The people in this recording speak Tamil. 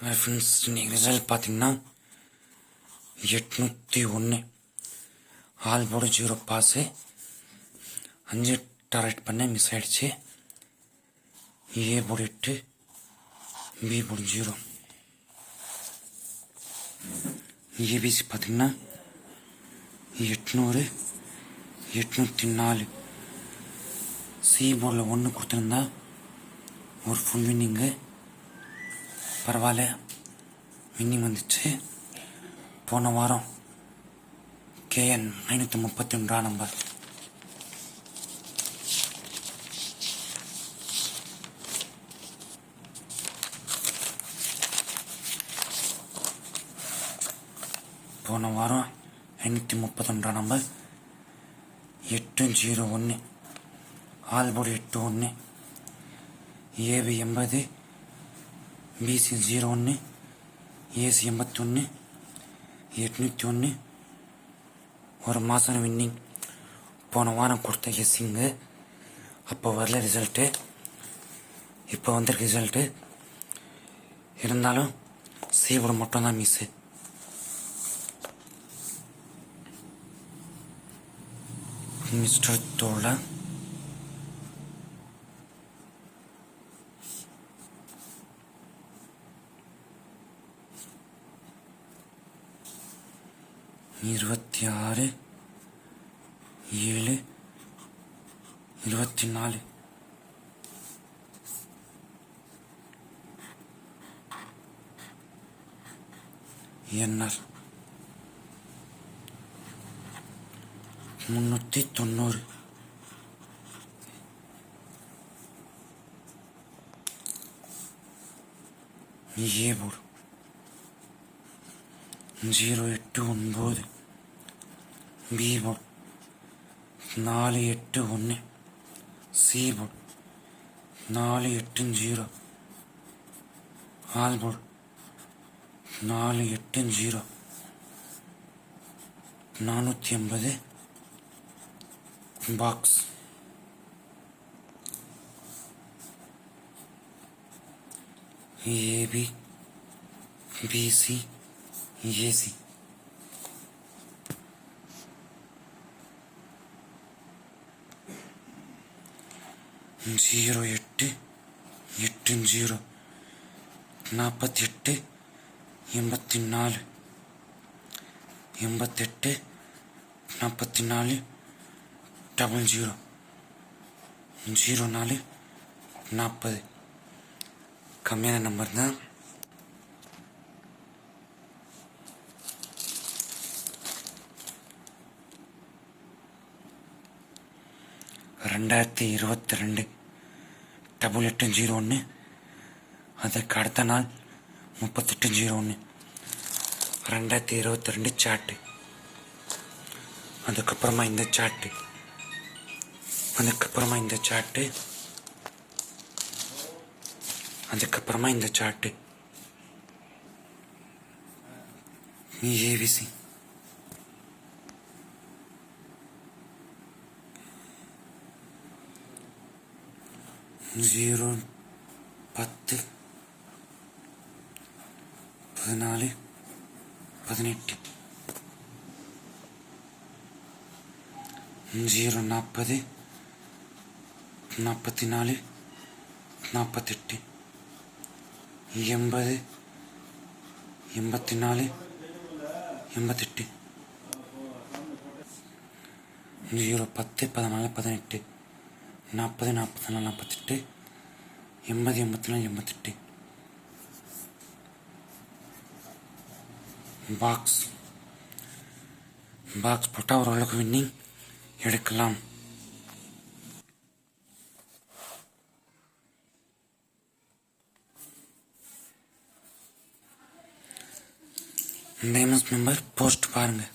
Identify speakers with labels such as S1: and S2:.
S1: ஃப்ரெண்ட்ஸ் இன்றைக்கி ரிசல்ட் பார்த்தீங்கன்னா எட்நூற்றி ஒன்று ஆல் போர்டு ஜீரோ பாஸு அஞ்சு டார்கெட் பண்ண மிஸ் ஆகிடுச்சு ஏ போர்டு எட்டு பி போர்டு ஜீரோ ஏபிசி பார்த்தீங்கன்னா எட்நூறு எட்நூற்றி நாலு. சி போர்டில் ஒன்று கொடுத்துருந்தா ஒரு ஃபுல் வின்னிங்கு பரவாயில்ல. வின்னிங் வந்துச்சு. போன வாரம் கேஎன் ஐநூற்றி முப்பத்தி ஒன்றாம் நம்பர். போன வாரம் ஐநூற்றி முப்பத்தொன்றாம் நம்பர். எட்டு ஜீரோ ஒன்று ஆல்போர்டு எட்டு ஒன்று ஏவி எண்பது. பிசி ஜீரோ ஒன்று ஏசி எண்பத்தொன்று எட்நூற்றி ஒன்று ஒரு மாதம் வின்னிங் போன வாரம் கொடுத்த எஸ்ஸிங்கு அப்போ வரல ரிசல்ட்டு இப்போ வந்திருக்க ரிசல்ட்டு இருந்தாலும் சீவோட மட்டும்தான் மிஸ்ஸு மிஸ்டர் தோழா. இருபத்தி ஆறு ஏழு இருபத்தி நாலு என்ஆர். முன்னூற்றி தொண்ணூறு. ஏபூர் ஜீரோ எட்டு ஒன்பது பீபம் நாலு எட்டு ஒன்று சீபம் நாலு எட்டு ஜீரோ ஆல்போர்டு நாலு எட்டு ஜீரோ நானூற்றி ஐம்பது box. AB BC AC zero எட்டு எட்டு ஜீரோ நாற்பத்தி எட்டு எண்பத்தி நாலு எண்பத்தெட்டு நாற்பத்தி நாலு டபுள் ஜீரோ ஜீரோ நாலு நாற்பது கம்மியான நம்பர் தான் ரெண்டாயிரத்தி இருபத்தி ரெண்டு டபுள் எட்டு ஜீரோ ஒன்று அதுக்கு அடுத்த நாள் முப்பத்தெட்டு ஜீரோ ஒன்று ரெண்டாயிரத்தி இருபத்தி ரெண்டு சாட்டு அதுக்கப்புறமா இந்த சாட்டு அதுக்கப்புறமா இந்த சாட்டு அதுக்கப்புறமா இந்த சாட்டு ஏவிசி ஜீரோ பத்து பதினாலு பதினெட்டு. ஜீரோ நாற்பது நாற்பத்தி நாலு நாற்பத்தெட்டு. எண்பது எண்பத்தி நாலு எண்பத்தெட்டு. ஜீரோ பத்து பதினாலு பதினெட்டு. நாற்பது நாற்பத்தி நாலு நாற்பத்தெட்டு எண்பது எண்பத்தி நாலு எண்பத்தெட்டு. பாக்ஸ் பாக்ஸ் போட்டால் ஓரளவுக்கு வின்னிங் எடுக்கலாம். நேமஸ் மெம்பர் போஸ்ட் பாருங்கள்